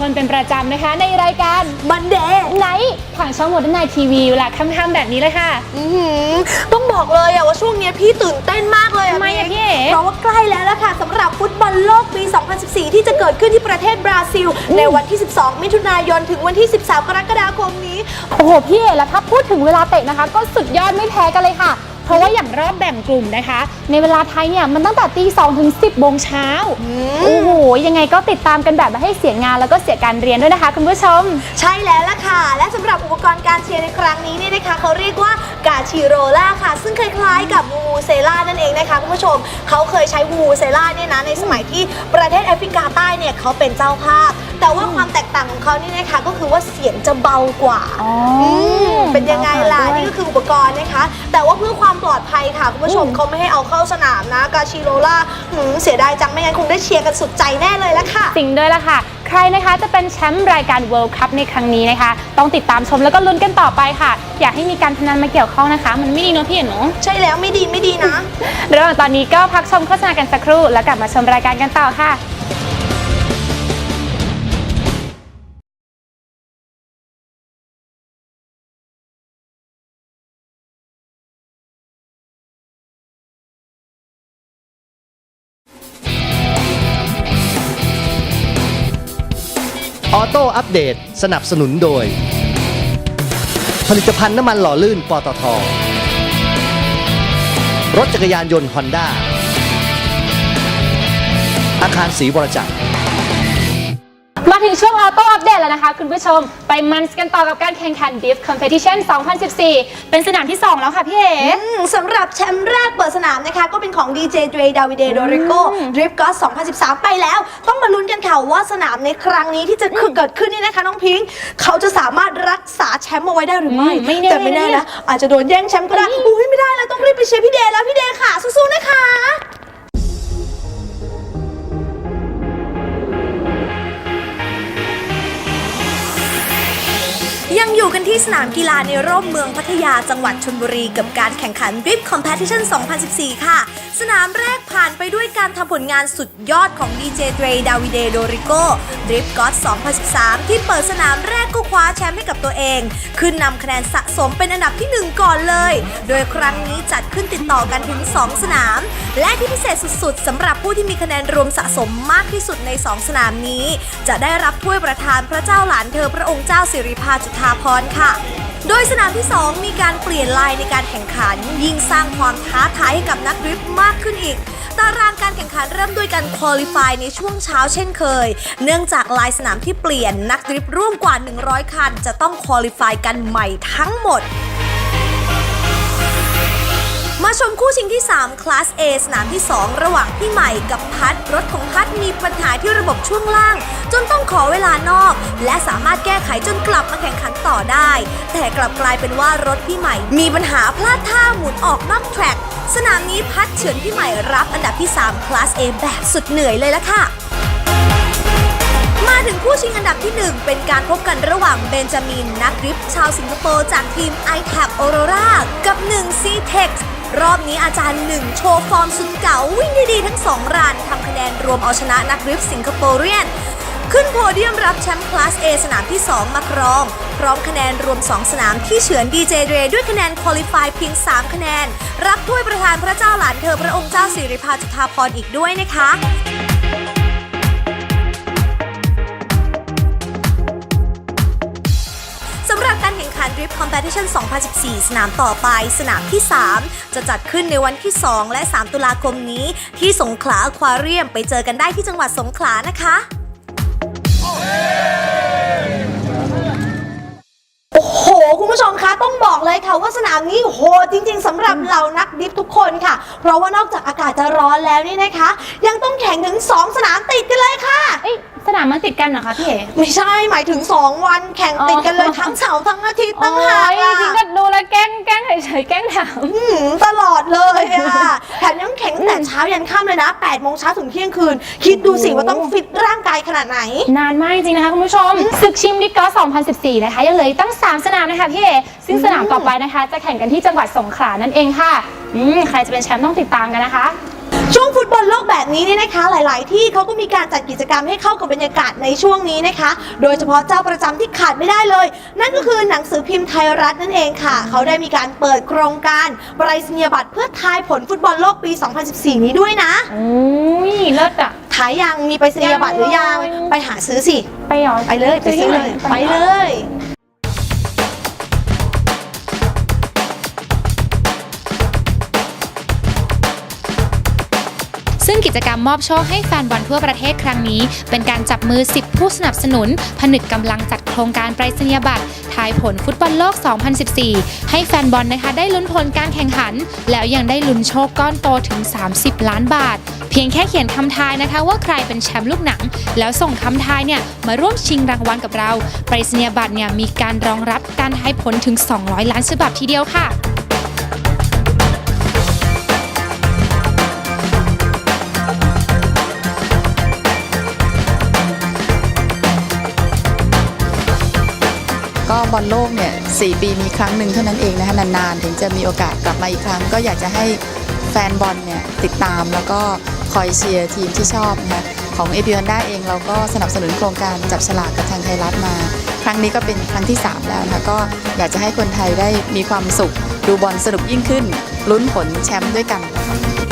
คนเป็นประจำนะคะ ในรายการมันเดย์ไนท์ทางช่องโมเดิร์นไนทีวีเวลาค่ำๆแบบนี้เลยค่ะต้องบอกเลยอะว่าช่วงเนี้ยพี่ตื่นเต้นมากเลยทำไมอะพี่เอ๋ เพราะว่าใกล้แล้วล่ะค่ะสำหรับฟุตบอลโลกปี 2014 ที่จะเกิดขึ้นที่ประเทศบราซิล ในวันที่ 12 มิถุนายนถึงวันที่ 13 กรกฎาคมนี้ โอ้โหพี่เอ๋แล้วถ้าพูดถึงเวลาเตะนะคะ ก็สุดยอดไม่แพ้กันเลยค่ะ เพราะว่าอย่างรอบแบ่งกลุ่มนะคะ ในเวลาไทยเนี่ยมันตั้งแต่ตีสองถึง10โมงเช้าโอ้โหยังไงก็ติดตามกันแบบไม่ให้เสียงานแล้วก็เสียการเรียนด้วยนะคะ คุณผู้ชม ใช่แล้วล่ะค่ะ และสำหรับอุปกรณ์การเชียร์ในครั้งนี้เนี่ยนะคะเขาเรียกว่ากาชิโรล่าค่ะ ซึ่งคล้ายๆกับวูวูเซล่านั่นเองนะคะคุณผู้ชมเขาเคยใช้วูวูเซล่าเนี่ยนะในสมัยที่ประเทศแอฟริกาใต้เนี่ยเขาเป็นเจ้าภาพ แต่ว่าความแตกต่างของเขานี่นะคะก็คือว่าเสียงจะเบากว่าอ๋ออืมเป็นยังไงล่ะเบากว่าด้วยนี่ก็คืออุปกรณ์นะคะ แต่ว่าเพื่อความปลอดภัยค่ะคุณผู้ชมอืมเขาไม่ให้เอาเข้าสนามนะกาชิโรล่าหืมเสียดายจังไม่งั้นคงได้เชียร์กันสุดใจแน่เลยละค่ะ จริงด้วยล่ะค่ะ ใครนะคะจะเป็นแชมป์รายการ World Cup ในครั้งนี้นะคะ ต้องติดตามชมแล้วก็ลุ้นกันต่อไปค่ะ อยากให้มีการพนันมาเกี่ยวข้องนะคะ มันไม่ดีเนาะพี่เอ๋เนาะใช่แล้วไม่ดีไม่ดีนะระหว่างตอนนี้ก็พักชมโฆษณากันสักครู่แล้วกลับมาชมรายการกันต่อค่ะ อัปเดต สนับสนุนโดย ผลิตภัณฑ์น้ำมันหล่อลื่นปตท รถจักรยานยนต์ฮอนด้าอาคารศรีวรจักร มาถึงช่วงออโต้อัว นะคะ คุณผู้ชมไปมันส์กันต่อกับการแข่งขัน Div Competition 2014 เป็นสนามที่ 2 แล้วค่ะพี่เอ๋ อืมสำหรับแชมป์แรกเปิดสนามนะคะ ก็เป็นของ DJ Dre Davide Dorico Drip God 2013 ไปแล้ว ต้องมาลุ้นกันค่ะว่าสนามในครั้งนี้ที่จะเกิดขึ้นนี่นะคะ น้องพิงค์เขาจะสามารถรักษาแชมป์เอาไว้ได้หรือไม่ อืมไม่แน่แต่ไม่แน่นะอาจจะโดนแย่งแชมป์ก็ได้อุ้ยไม่ได้แล้วต้องรีบไปเชียร์พี่เดย์แล้วพี่เดย์ค่ะสู้ๆนะคะ ยังอยู่กันที่สนามกีฬาในร่มเมืองพัทยาจังหวัดชลบุรีกับการแข่งขัน Drip Competition 2014 ค่ะ สนามแรกผ่านไปด้วยการทำผลงานสุดยอดของ DJ Dre Davide Dorico Drip God 2013 ที่เปิดสนามแรกก็คว้าแชมป์ให้กับตัวเอง ขึ้นนำคะแนนสะสมเป็นอันดับที่ 1 ก่อนเลย โดยครั้งนี้จัดขึ้นติดต่อกันถึง 2 สนาม และที่พิเศษสุดๆสำหรับผู้ที่มีคะแนนรวมสะสมมากที่สุดใน 2 สนามนี้ จะได้รับถ้วยประธานพระเจ้าหลานเธอพระองค์เจ้าสิริพาจุฑาภรค่ะ โดยสนามที่ 2 มีการเปลี่ยนลายในการแข่งขัน ยิ่งสร้างความท้าทายให้กับนักดริฟต์มากขึ้นอีก ตารางการแข่งขันเริ่มด้วยการคุริฟายในช่วงเช้าเช่นเคย เนื่องจากลายสนามที่เปลี่ยนนักดริฟต์ร่วมกว่า 100 คัน จะต้องคุริฟายกันใหม่ทั้งหมด มคู่ชิงที่3คลาส A สนามที่ 2 ระหว่างพี่ใหม่กับพัดรถของพัดมีปัญหาที่ระบบช่วงล่าง จนต้องขอเวลานอก และสามารถแก้ไขจนกลับมาแข่งขันต่อได้ แต่กลับกลายเป็นว่ารถพี่ใหม่ มีปัญหาพลาดท่าหมุนออกนอกแทร็กสนามนี้พัดเฉือนพี่ใหม่รับอันดับที่3คลาส A แบบสุดเหนื่อยเลยละค่ะ มาถึงคู่ชิงอันดับที่ 1 เป็นการพบกันระหว่างเบนจามิน นักดริฟต์ชาวสิงคโปร์จากทีม i t a b Aurora กับ1 c t e x รอบนี้อาจารย์หนึ่งโชว์ฟอร์มสุดเก๋าวิ่งได้ดีทั้ง 2รันทำคะแนนรวมเอาชนะนักดริฟต์สิงคโปร์เรียนขึ้นโพเดียมรับแชมป์คลาส A สนามที่ 2 มาครอง พร้อมคะแนนรวม 2 สนามที่เฉือน DJ Dre ด้วยคะแนนคุริฟายเพียง 3 คะแนน รับถ้วยประธานพระเจ้าหลานเธอพระองค์เจ้าสิริพาจุฑาภรณ์อีกด้วยนะคะ Drift Competition 2014 สนามต่อไปสนามที่ 3 จะจัดขึ้นในวันที่ 2 และ 3 ตุลาคมนี้ ที่สงขลาอควาเรียมไปเจอกันได้ที่จังหวัดสงขลานะคะโอ้โห คุณผู้ชมคะต้องบอกเลยค่ะว่าสนามนี้โหดจริง ๆสำหรับเหล่านักดิฟทุกคนค่ะ เพราะว่านอกจากอากาศจะร้อนแล้วนี่นะคะ ยังต้องแข่งถึง 2 สนามติดกันเลยค่ะ เอ้ยสนามมันติดกันเหรอคะพี่เอ๋ไม่ใช่หมายถึง 2 วันแข่งติดกันเลยทั้งเสาร์ทั้งอาทิตย์ตั้งหากโอ้ยอะจริงๆก็ดูแล้วแกล้งแกล้งเฉยๆแกล้งถามหืมตลอดเลยอะแถมยังแข่งตั้งแต่เช้ายันค่ำเลยนะ8โมงเช้าถึงเที่ยงคืน คิดดูสิว่าต้องฟิตร่างกายขนาดไหน นานมากจริงๆนะคะคุณผู้ชมศึกชิมดิกอล์ฟ2014 นะคะ ยังเหลืออกตั้ง 3 สนามนะคะพี่เอซึ่งสนามต่อไปนะคะ จะแข่งกันที่จังหวัดสงขลานั่นเองค่ะอืมใครจะเป็นแชมป์ต้องติดตามกันนะคะ ช่วงฟุตบอลโลกแบบนี้เนี่ยนะคะ หลาย ๆ ที่เขาก็มีการจัดกิจกรรมให้เข้ากับบรรยากาศในช่วงนี้นะคะ โดยเฉพาะเจ้าประจำที่ขาดไม่ได้เลย นั่นก็คือหนังสือพิมพ์ไทยรัฐนั่นเองค่ะ เขาได้มีการเปิดโครงการไปรษณียบัตรเพื่อทายผลฟุตบอลโลกปี 2014 นี้ด้วยนะโอ้ยเลิศอะขายยังมีไปรษณียบัตรหรือยังยังไปหาซื้อสิ ไปเหรอไปเลยไปซื้อเลยไปเลย งกิจกรรมมอบโชคให้แฟนบอลทั่วประเทศครั้งนี้ เป็นการจับมือ 10 ผู้สนับสนุน ผนึกกำลังจัดโครงการไปรษณียบัตรทายผลฟุตบอลโลก 2014 ให้แฟนบอลนะคะได้ลุ้นผลการแข่งขัน แล้วยังได้ลุ้นโชคก้อนโตถึง 30 ล้านบาท เพียงแค่เขียนคำทายนะคะว่าใครเป็นแชมป์ลูกหนัง แล้วส่งคำทายเนี่ยมาร่วมชิงรางวัลกับเรา ไปรษณียบัตรเนี่ยมีการรองรับการทายผลถึง 200 ล้านฉบับทีเดียวค่ะ บอลโลกเนี่ยสปีมีครั้งหนึ่งเท่านั้นเองนะคะนานๆ ถึงจะมีโอกาสกลับมาอีกครั้ง ก็อยากจะให้แฟนบอลเนี่ยติดตามแล้วก็คอยเชียร์ทีมที่ชอบนะคะของเอ i ิ n อนด้าเองเราก็สนับสนุนโครงการจับฉลากกับทางไทยรัฐมา ครั้งนี้ก็เป็นครั้งที่ 3 แล้วนะคะก็อยากจะให้คนไทยได้มีความสุข ดูบอลสนุกยิ่งขึ้นลุ้นผลแชมป์ด้วยกันนะคะ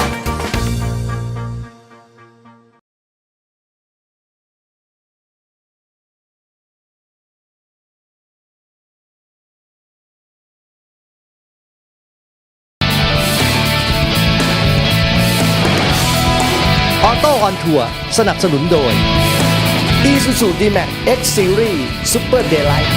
ออนทัวร์สนับสนุนโดย Isuzu D-Max X Series Super Daylight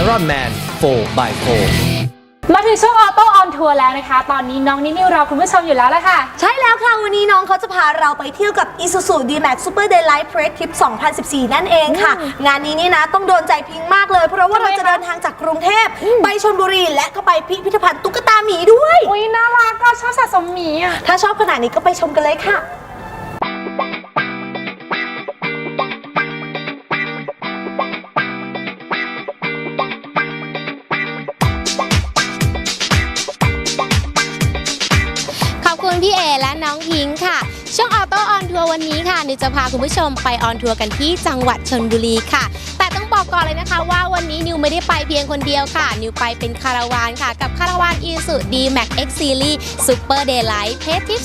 Iron Man 4x4 มาถึงช่วงออโต้ออนทัวร์แล้วนะคะ ตอนนี้น้องนินิวรอคุณผู้ชมอยู่แล้วละค่ะ ใช่แล้วค่ะ วันนี้น้องเขาจะพาเราไปเที่ยวกับ Isuzu D-Max Super Daylight Parade Trip 2014 นั่นเองค่ะ งานนี้นี่นะต้องโดนใจพิงค์มากเลย เพราะว่าทำไมเราจะคะเดินทางจากกรุงเทพ ไปชลบุรี และก็ไปพิพิธภัณฑ์ตุ๊กตาหมีด้วย อุ้ยน่ารักก็ชอบสะสมหมีอะ ถ้าชอบขนาดนี้ก็ไปชมกันเลยค่ะ นิวจะพาคุณผู้ชมไปออนทัวร์กันที่จังหวัดชนบุรีค่ะ แต่ต้องบอกก่อนเลยนะคะว่าวันนี้นิวไม่ได้ไปเพียงคนเดียวค่ะ นิวไปเป็นคาราวานค่ะ กับคาราวานอีสุดีแม็กเอ็กซ์ซีรีส์ซูเปอร์เดย์ไลท์เพจทิป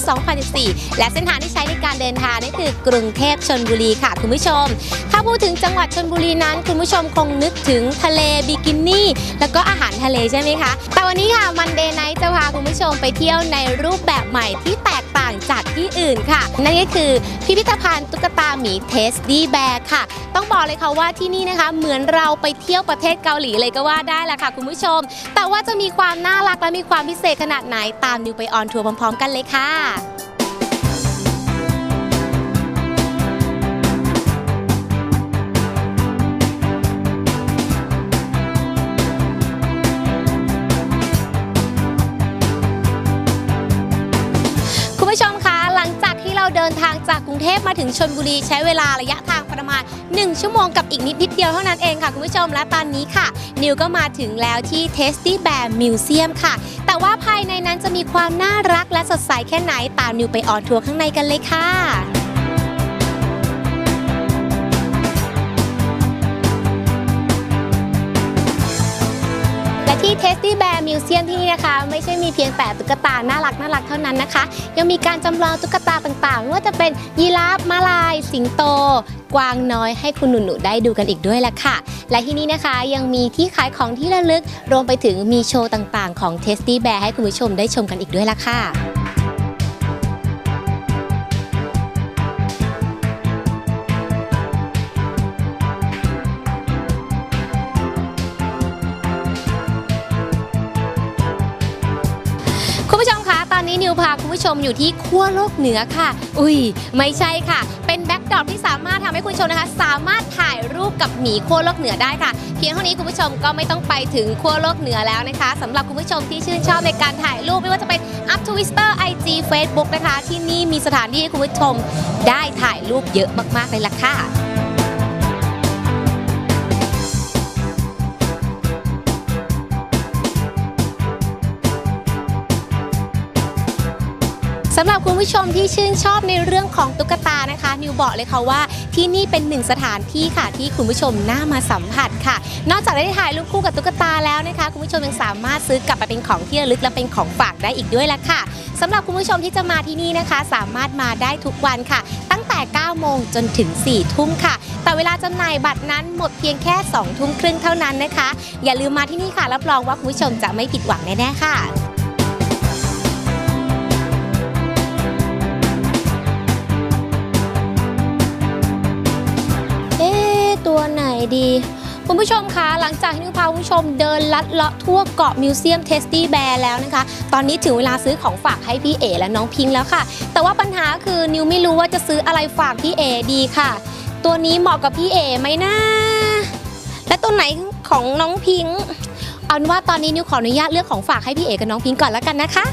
2014 และเส้นทางที่ใช้ในการเดินทางนั่นคือกรุงเทพชนบุรีค่ะคุณผู้ชม ถ้าพูดถึงจังหวัดชนบุรีนั้น คุณผู้ชมคงนึกถึงทะเลบิกินี่แล้วก็อาหารทะเลใช่ไหมคะแต่วันนี้ค่ะมันเดย์ไนท์จะพาคุณผู้ชมไปเที่ยวในรูปแบบใหม่ที่แตกางจากที่อื่นค่ะ นั่นก็คือพิพิธภัณฑ์ตุ๊กตาหมีเทสดี้แบร์ค่ะ ต้องบอกเลยค่ะว่าที่นี่นะคะ เหมือนเราไปเที่ยวประเทศเกาหลีเลยก็ว่าได้แหละค่ะคุณผู้ชม แต่ว่าจะมีความน่ารักและมีความพิเศษขนาดไหนตามนิวไปออนทัวร์พร้อม ๆ กันเลยค่ะ จากกรุงเทพมาถึงชนบุรีใช้เวลาระยะทางประมาณ 1 ชั่วโมงกับอีกนิดนิดเดียวเท่านั้นเองค่ะคุณผู้ชมและตอนนี้ค่ะ นิวก็มาถึงแล้วที่ Tasty Bear Museum ค่ะ แต่ว่าภายในนั้นจะมีความน่ารักและสดใสแค่ไหนตามนิวไปออนทัวร์ข้างในกันเลยค่ะ ที่ Testy Bear Museum ที่นี่นะคะ ไม่ใช่มีเพียงแต่ตุ๊กตาน่ารักน่ารักเท่านั้นนะคะ ยังมีการจำลองตุ๊กตาต่างๆไม่ว่าจะเป็นยีราฟม้าลาย สิงโต กวางน้อยให้คุณหนูๆได้ดูกันอีกด้วยละค่ะ และที่นี่นะคะยังมีที่ขายของที่ระลึก รวมไปถึงมีโชว์ต่างๆ ของ Testy Bear ให้คุณผู้ชมได้ชมกันอีกด้วยละค่ะ คุณผู้ชมอยู่ที่ขั้วโลกเหนือค่ะ อุ้ย ไม่ใช่ค่ะ เป็นแบ็กดรอปที่สามารถทำให้คุณผู้ชมนะคะ สามารถถ่ายรูปกับหมีขั้วโลกเหนือได้ค่ะ เพียงเท่านี้คุณผู้ชมก็ไม่ต้องไปถึงขั้วโลกเหนือแล้วนะคะสำหรับคุณผู้ชมที่ชื่นชอบในการถ่ายรูปไม่ว่าจะเป็น Up Twitter IG Facebook นะคะ ที่นี่มีสถานที่ให้คุณผู้ชมได้ถ่ายรูปเยอะมากๆเลยล่ะค่ะ สำหรับคุณผู้ชมที่ชื่นชอบในเรื่องของตุ๊กตานะคะ นิวบอกเลยค่ะว่าที่นี่เป็นหนึ่งสถานที่ค่ะที่คุณผู้ชมน่ามาสัมผัสค่ะ นอกจากได้ถ่ายรูปคู่กับตุ๊กตาแล้วนะคะ คุณผู้ชมยังสามารถซื้อกลับไปเป็นของที่ระลึกและเป็นของฝากได้อีกด้วยละค่ะสำหรับคุณผู้ชมที่จะมาที่นี่นะคะ สามารถมาได้ทุกวันค่ะ ตั้งแต่ 9 โมงจนถึง 4 ทุ่มค่ะ แต่เวลาจำหน่ายบัตรนั้นหมดเพียงแค่ 2 ทุ่มครึ่งเท่านั้นนะคะ อย่าลืมมาที่นี่ค่ะรับรองว่าคุณผู้ชมจะไม่ผิดหวังแน่ๆค่ะ ตัวไหนดี คุณผู้ชมคะหลังจากที่นิวพาคุณผู้ชมเดินลัดเลาะทั่วเกาะมิวเซียมเทสตี้แบร์แล้วนะคะ ตอนนี้ถึงเวลาซื้อของฝากให้พี่เอและน้องพิงแล้วค่ะ แต่ว่าปัญหาคือนิวไม่รู้ว่าจะซื้ออะไรฝากพี่เอดีค่ะ ตัวนี้เหมาะกับพี่เอไหมนะและตัวไหนของน้องพิงเอาเป็นว่าตอนนี้นิวขออนุญาตเลือกของฝากให้พี่เอกับน้องพิงก่อนแล้วกันนะคะ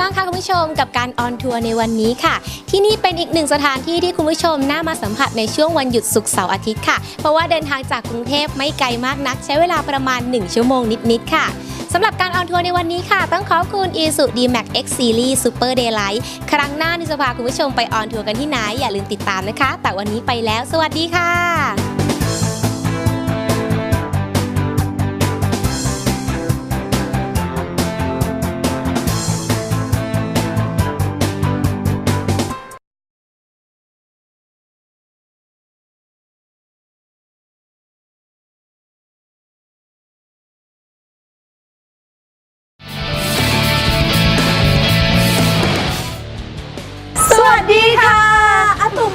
บ้างคะคุณผู้ชมกับการออนทัวร์ในวันนี้ค่ะ ที่นี่เป็นอีกหนึ่งสถานที่ที่คุณผู้ชมน่ามาสัมผัสในช่วงวันหยุดศุกร์เสาร์อาทิตย์ค่ะ เพราะว่าเดินทางจากกรุงเทพไม่ไกลมากนัก ใช้เวลาประมาณ 1 ชั่วโมงนิดๆค่ะสำหรับการออนทัวร์ในวันนี้ค่ะ ต้องขอบคุณ i s u d m a x X Series Super Daylight ครั้งหน้านิวจะพาคุณผู้ชมไปออนทัวร์กันที่ไหนอย่าลืมติดตามนะคะ แต่วันนี้ไปแล้ว สวัสดีค่ะ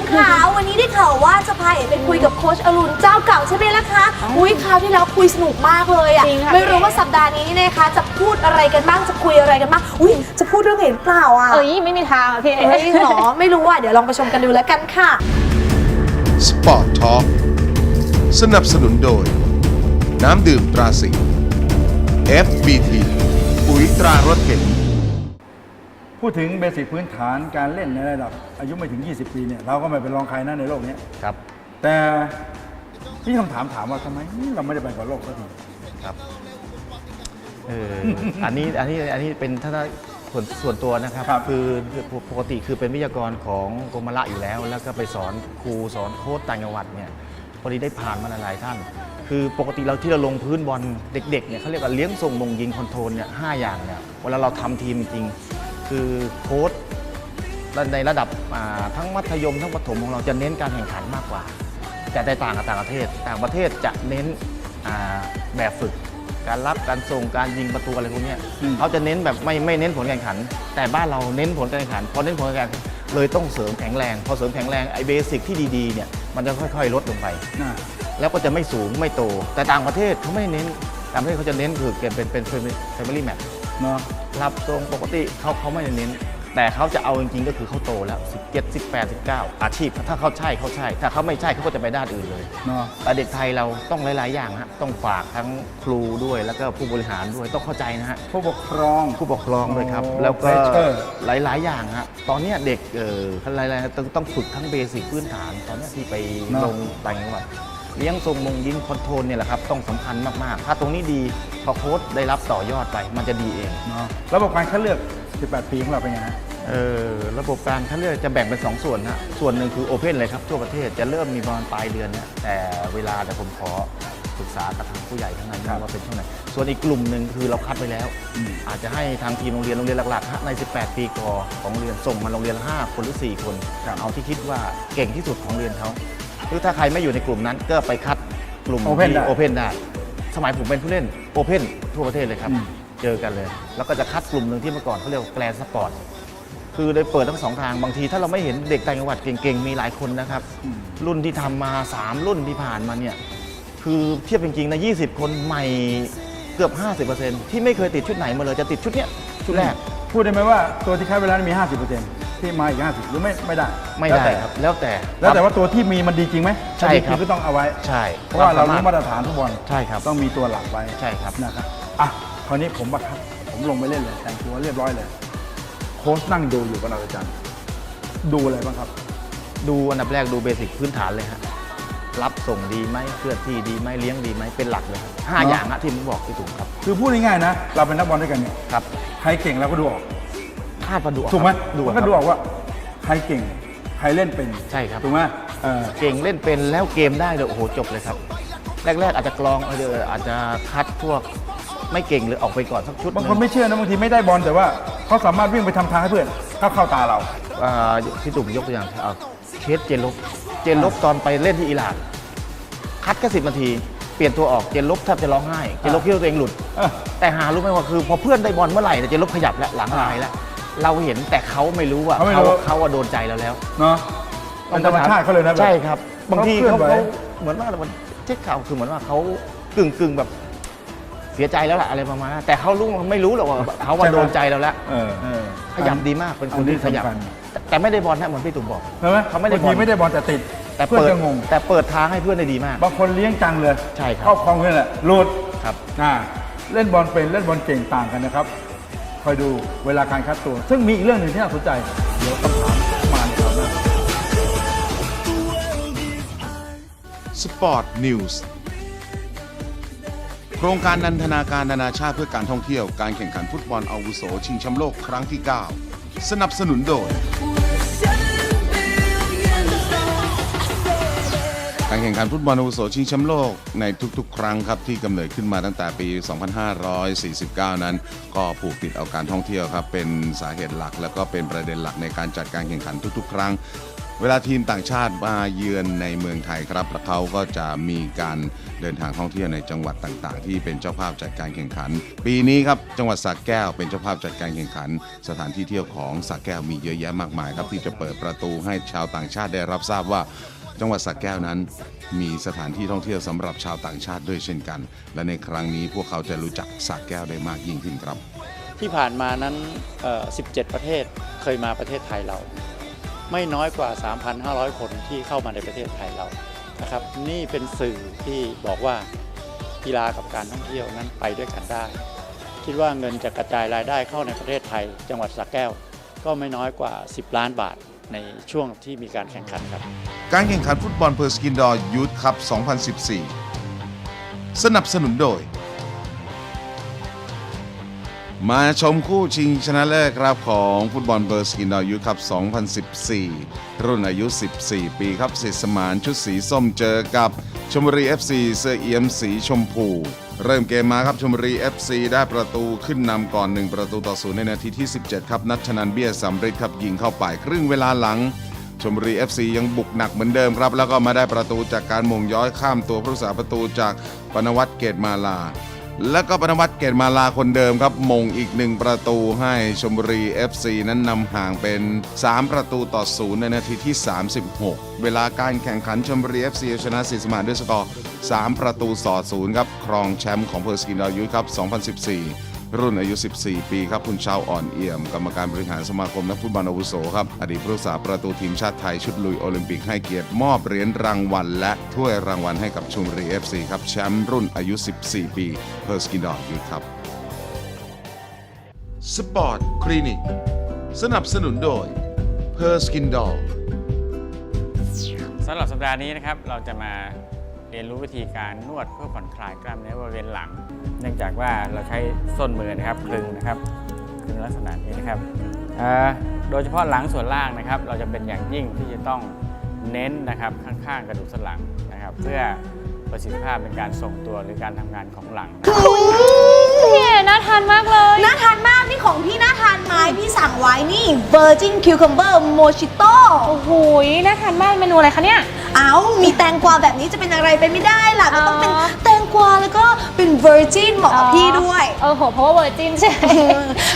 อาตุ่มค่ะวันนี้ได้ข่าวว่าจะพาเอ๋ไปคุยกับโค้ชอรุณเจ้าเก่าใช่ไหมล่ะคะอุ้ยคราวที่แล้วคุยสนุกมากเลยอะจริงค่ะ ไม่รู้ว่าสัปดาห์นี้เนี่ยนะคะ จะพูดอะไรกันบ้างจะคุยอะไรกันบ้างอุ้ยจะพูดเรื่องเห็นเปล่าอะเอ้ยไม่มีทางอะพี่เอเฮ้ยหรอไม่รู้อะเดี๋ยวลองไปชมกันดูแล้วกันค่ะ Sport Talk สนับสนุนโดย น้ำดื่มตราสิงห์ FBT ปุ๋ยตรารถเก๋ง พูดถึงเบสิกพื้นฐานการเล่นในระดับอายุไม่ถึง 20 ปีเนี่ยเราก็ไม่เป็นรองใครนะในโลกเนี้ยครับ แต่ที่คำถามถามว่าทำไมเราไม่ได้ไปกว่าโลกสักที ครับเอออันนี้อันนี้อันนี้เป็นทัศนส่วนส่วนตัวนะครับครับคือคือปกติคือเป็นวิทยากรของกรมละอยู่แล้ว แล้วก็ไปสอนครูสอนโค้ชต่างจังหวัดเนี่ยพอดีได้ผ่านมาหลายๆท่าน คือปกติเราที่เราลงพื้นบอลเด็กๆเนี่ยเขาเรียกว่าเลี้ยงส่งมงยิงคอนโทรลเนี่ยห้าอย่างเนี่ยเวลาเราทำทีมจริงๆ คือโค้ชในระดับอ่าทั้งมัธยมทั้งประถมของเราจะเน้นการแข่งขันมากกว่า แต่แตกต่างกับต่างประเทศ ต่างประเทศจะเน้นอ่าแบบฝึก การรับการส่งการยิงประตูอะไรพวกเนี้ยอืมเขาจะเน้นแบบไม่ไม่เน้นผลการแข่งขัน แต่บ้านเราเน้นผลการแข่งขันพอเน้นผลการแข่งขันเลยต้องเสริมแข็งแรง พอเสริมแข็งแรงไอ้เบสิกที่ดีๆเนี่ยมันจะค่อยๆ ลดลงไปนะแล้วก็จะไม่สูงไม่โต แต่ต่างประเทศเขาไม่เน้นต่างประเทศเขาจะเน้นคือเป็นเป็นเป็นเฟมิลี่แมท เนาะรับตรงปกติเขาเขาไม่ได้เน้น แต่เขาจะเอาจริงๆก็คือเขาโตแล้ว 17 18 19 อาชีพ ถ้าเขาใช่เขาใช่ ถ้าเขาไม่ใช่เขาก็จะไปด้านอื่นเลยเนาะแต่เด็กไทยเราต้องหลาย ๆ อย่างฮะต้องฝากทั้งครูด้วยแล้วก็ผู้บริหารด้วยต้องเข้าใจนะฮะผู้ปกครอง ผู้ปกครองด้วยครับโอ้แล้วก็ pressure หลาย ๆ อย่างฮะตอนเนี้ยเด็กเอออะไรๆต้องต้องฝึกทั้งเบสิกพื้นฐาน ตอนเนี้ยที่ไปเนอะ ลงต่างจังหวัด เลี้ยงทรงมงยิงคอนโทรลเนี่ยแหละครับต้องสำคัญมากๆ ถ้าตรงนี้ดีพอโค้ชได้รับต่อยอดไปมันจะดีเอง เนาะระบบการคัดเลือก 18 ปีของเราเป็นไงฮะ เอ่อระบบการคัดเลือกจะแบ่งเป็น 2 ส่วนนะส่วนหนึ่งคือโอเพนเลยครับทั่วประเทศจะเริ่มมีประมาณปลายเดือนเนี่ยแต่เวลาเดี๋ยวผมขอปรึกษากับทางผู้ใหญ่ข้างในนะว่าเป็นช่วงไหนส่วนอีกกลุ่มหนึ่งคือเราคัดไปแล้วอาจจะให้ทางทีมโรงเรียนโรงเรียนหลักๆฮะใน 18 ปีกอของโรงเรียนส่งมาโรงเรียนละ5คนหรือ 4 คนเอาที่คิดว่าเก่งที่สุดของเรียนเขา คือถ้าใครไม่อยู่ในกลุ่มนั้นก็ไปคัดกลุ่ม Open ได้ โอเพนได้ สมัยผมเป็นผู้เล่นโอเพนทั่วประเทศเลยครับ อืม เจอกันเลย แล้วก็จะคัดกลุ่มหนึ่งที่เมื่อก่อนเขาเรียกว่าแกลนสปอร์ต คือได้เปิดทั้งสองทางบางที ถ้าเราไม่เห็นเด็กต่างจังหวัดเก่งๆ มีหลายคนนะครับ รุ่นที่ทำมา 3 รุ่นที่ผ่านมาเนี่ย คือเทียบจริงๆนะ20 คนใหม่เกือบ 50%ที่ไม่เคยติดชุดไหนมาเลยจะติดชุดเนี้ยชุดแรก พูดได้ไหมว่าตัวที่คัดเวลามี 50% ที่มาอีก50หรือไม่ไม่ได้ไม่ได้แล้วแต่ครับแล้วแต่แล้วแต่ว่าตัวที่มีมันดีจริงไหมใช่ถ้าดีครับจงก็ต้องเอาไว้ใช่เพราะว่าเราครู้สมาตรฐานทุกบอลใช่ครับต้องมีตัวหลักไว้ใช่ครับนะครับอะคราวนี้ผมบังคับ ผมลงไปเล่นเลยแต่งตัวเรียบร้อยเลยโค้ชนั่งดูอยู่กับเราอาจารย์ดูอะไรบ้างครับ ดูอันดับแรกดูเบสิกพื้นฐานเลยฮะรับส่งดีไหมเคลื่อนที่ดีไหมเลี้ยงดีไหมเป็นหลักเลยครับห้าเนอะอย่างฮะที่ผมบอกที่ถูกครับ คือพูดง่ายๆนะ เราเป็นนักบอลด้วยกันเนี่ยครับใครเก่งเราก็ดูออก คาดว่าดูออกถูกไหมครับดูมันคก็รับดูออกว่าใครเก่ง ใครเล่นเป็นใช่ครับถูกไหมเออเก่งเล่นเป็นแล้วเกมได้เลยโอ้โหจบเลยครับ แรก ๆ อาจจะกรองเอออาจจะคัดพวกไม่เก่งหรือออกไปก่อนสักชุดหบางคนไม่เชื่อนะบางทีไม่ได้บอลแต่ว่าเขาสามารถวิ่งไปทำทางให้เพื่อนเข้าเข้าตาเราอ่าพี่ตุ่มยกตัวอย่างเอาเคสเจนลบเจนลบตอนไปเล่นที่อิหร่านคัดแค่สิบนาทีเปลี่ยนตัวออกเจนลบแทบจะร้องไห้เจนลบคิดว่าตัวเองหลุดเออแต่หารู้ไหมว่าคือ พอเพื่อนได้บอลเมื่อไหร่เนี่ยเจนลบขยับแล้วหลังลายแล้ว เราเห็นแต่เขาไม่รู้ว่าเขาไม่เขารู้ เขาว่าโดนใจเราแล้วเนาะเป็นธรรมชาติเขาเลยนะใช่ครับ บางทีเคลื่อนเขาไหว เขาเหมือนว่ามันเช็คข่าวคือเหมือนว่าเขากึ่งกึ่งๆแบบเสียใจแล้วล่ะอะไรประมาณนั้นแต่เขารู้ไม่รู้หรอกว่าเขาว่าใช่ไหมโดนใจเราแล้วเออเออขยับดีมากเป็นคนอันนี้ที่ขยับสำคัญแต่แต่ไม่ได้บอลนะเหมือนพี่ตุ่มบอก ใช่ไหมเขาไม่ได้บางบอทีล ไม่ได้บอลแต่ติดแต่เพื่อนเปิดจะงงแต่เปิดทางให้เพื่อนได้ดีมาก บางคนเลี้ยงจังเลยใช่ครับครอบครองเพื่อนแหละหลุด ครับ อ่าเล่นบอลเป็นเล่นบอลเก่งต่างกันนะครับ คอยดูเวลาการคัดตัว ซึ่งมีอีกเรื่องหนึ่งที่น่าสนใจ เดี๋ยวคำถามมาในคราวหน้า Sport News โครงการนันทนาการนานาชาติเพื่อการท่องเที่ยวการแข่งขันฟุตบอลอาวุโสชิงแชมป์โลกครั้งที่ 9 สนับสนุนโดย การแข่งขันฟุตบอลอาวุโสชิงแชมป์โลกในทุกๆ ครั้งครับที่กำเนิดขึ้นมาตั้งแต่ปี 2549 นั้น ก็ผูกติดเอาการท่องเที่ยวครับเป็นสาเหตุหลัก แล้วก็เป็นประเด็นหลักในการจัดการแข่งขันทุกๆ ครั้ง เวลาทีมต่างชาติมาเยือนในเมืองไทยครับเขาก็จะมีการเดินทางท่องเที่ยวในจังหวัดต่างๆ ที่เป็นเจ้าภาพจัดการแข่งขัน ปีนี้ครับจังหวัดสระแก้วเป็นเจ้าภาพจัดการแข่งขัน สถานที่เที่ยวของสระแก้วมีเยอะแยะมากมายครับที่จะเปิดประตูให้ชาวต่างชาติได้รับทราบว่า จังหวัดสระแก้วนั้น มีสถานที่ท่องเที่ยวสำหรับชาวต่างชาติด้วยเช่นกัน และในครั้งนี้พวกเขาจะรู้จักสระแก้วได้มากยิ่งขึ้นครับ ที่ผ่านมานั้น 17 ประเทศเคยมาประเทศไทยเรา ไม่น้อยกว่า 3,500 คนที่เข้ามาในประเทศไทยเรานะครับนี่เป็นสื่อที่บอกว่ากีฬากับการท่องเที่ยวนั้นไปด้วยกันได้ คิดว่าเงินจะกระจายรายได้เข้าในประเทศไทย จังหวัดสระแก้ว ก็ไม่น้อยกว่า 10 ล้านบาท ในช่วงที่มีการแข่งขันครับ การแข่งขันฟุตบอลเพอร์สกินดอร์ยูทคัพ 2014 สนับสนุนโดย มาชมคู่ชิงชนะเลิศครับของฟุตบอลเบอร์สกินดอร์ยูทคัพ 2014 รุ่นอายุ 14 ปีครับสิทธิ์สมานชุดสีส้มเจอกับชมบุรี FC เสื้อเอียมสีชมพู เริ่มเกมมาครับชมบุรี FC ได้ประตูขึ้นนำก่อน 1 ประตูต่อศูนย์ในนาทีที่ 17 ครับ นัชนันเบี้ยสำริดครับยิงเข้าไปครึ่งเวลาหลัง ชมบุรี FC ยังบุกหนักเหมือนเดิมครับ แล้วก็มาได้ประตูจากการมงย้อยข้ามตัวผู้รักษาประตูจากปนวัตเกตมาลา แล้วก็ปนวัตเกตมาลาคนเดิมครับ มงอีกหนึ่งประตูให้ชมบุรี FC นั้นนำห่างเป็น 3 ประตูต่อศูนย์ในนาทีที่ 36 เวลาการแข่งขันชมบุรี FC ชนะสีสมานด้วยสกอร์ 3 ประตูต่อศูนย์ครับ ครองแชมป์ของเพอร์สกินดายุทธครับ 2014 รุ่นอายุ 14 ปีครับคุณเชาวอ่อนเอี่ยม กรรมการบริหารสมาคมนักฟุตบอลอาวุโสครับอดีตผู้รักษาประตูทีมชาติไทยชุดลุยโอลิมปิกให้เกียรติมอบเหรียญรางวัล และถ้วยรางวัลให้กับชมบุรี FC ครับแชมป์รุ่นอายุ 14 ปีเพอร์สกินดอร์ยูทครับสปอร์ตคลินิกสนับสนุนโดยเพอร์สกินดอร์สำหรับสัปดาห์นี้นะครับ เราจะมาเรียนรู้วิธีการนวดเพื่อผ่อนคลายกล้ามเนื้อบริเวณหลัง เนื่องจากว่าเราใช้ส้นมือนะครับคลึงนะครับคลึงลักษณะนี้นะครับเอ่อโดยเฉพาะหลังส่วนล่างนะครับ เราจะเป็นอย่างยิ่งที่จะต้องเน้นนะครับข้างๆกระดูกสันหลังนะครับ เพื่อประสิทธิภาพในการทรงตัวหรือการทำงานของหลังพี่เอน่าทานมากเลย น่าทานมากนี่ของพี่น่าทานไหมพี่สั่งไว้นี่ Virgin Cucumber Mojito โอ้โหน่าทานมากเมนูอะไรคะเนี่ย เอามีแตงกวาแบบนี้จะเป็นอะไรไปไม่ได้ล่ะก็ต้องเป็นแตงกวาแล้วก็เป็น Virgin เหมาะกับพี่ด้วยเออโหเพราะว่าเวอร์จินใช่ไหม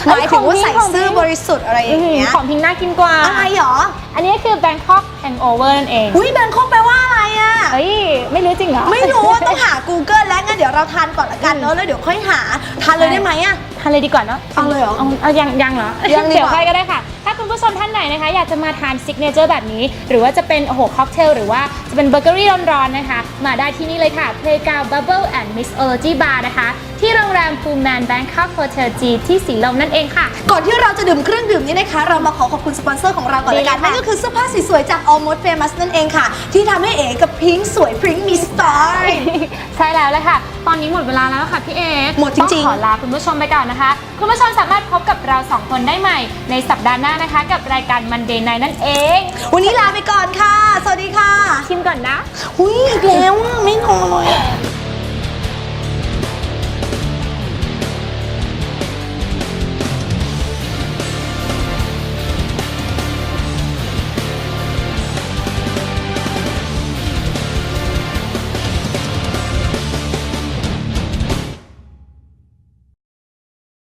หมายถึงว่าใส่ซื่อบริสุทธิ์อะไรอย่างเงี้ยของพิงน่ากินกว่าอะไรหรอ อันนี้คือ Bangkok Hangover นั่นเอง อุ้ยแบงคอกแปลว่าอะไร อะเฮ้ยไม่รู้จริงเหรอ ไม่รู้ว่าต้องหา Google แล้วงั้นเดี๋ยวเราทานก่อนละกันเนาะแล้วเดี๋ยวค่อยหาทานเลยได้ไหมอะ ทานเลยดีกว่าเนาะเอาเลยเหรอเอายังยังเหรอยังดีกว่า เดี๋ยวค่อยก็ได้ค่ะ ถ้าคุณผู้ชมท่านไหนนะคะ อยากจะมาทานซิกเนเจอร์แบบนี้ หรือว่าจะเป็นโอ้โหค็อกเทลหรือว่าจะเป็นเบเกอรี่ร้อนๆนะคะ มาได้ที่นี่เลยค่ะ Playground Bubble and Mixology Bar นะคะ ที่โรงแรม Pullman Bangkok Hotel G ที่สีลมนั่นเองค่ะ ก่อนที่เราจะดื่มเครื่องดื่มนี้นะคะ เรามาขอขอบคุณสปอนเซอร์ของเราก่อนละกันดีเลยค่ะนั่นก็คือเสื้อผ้าสวยๆจาก Almost Famous นั่นเองค่ะ ที่ทำให้เอ๋กับพิงค์สวยพริ้งมีสไตล์ใช่แล้วเลยค่ะ ตอนนี้หมดเวลาแล้วค่ะพี่เอกหมดจริงๆต้องขอลาคุณผู้ชมไปก่อนนะคะ คุณผู้ชมสามารถพบกับเราสองคนได้ใหม่ ในสัปดาห์หน้านะคะ กับรายการ Monday Night นั่นเอง วันนี้ลาไปก่อนค่ะ สวัสดีค่ะชิมก่อนนะอุ้ยอีกแล้วอะไม่นอนเลย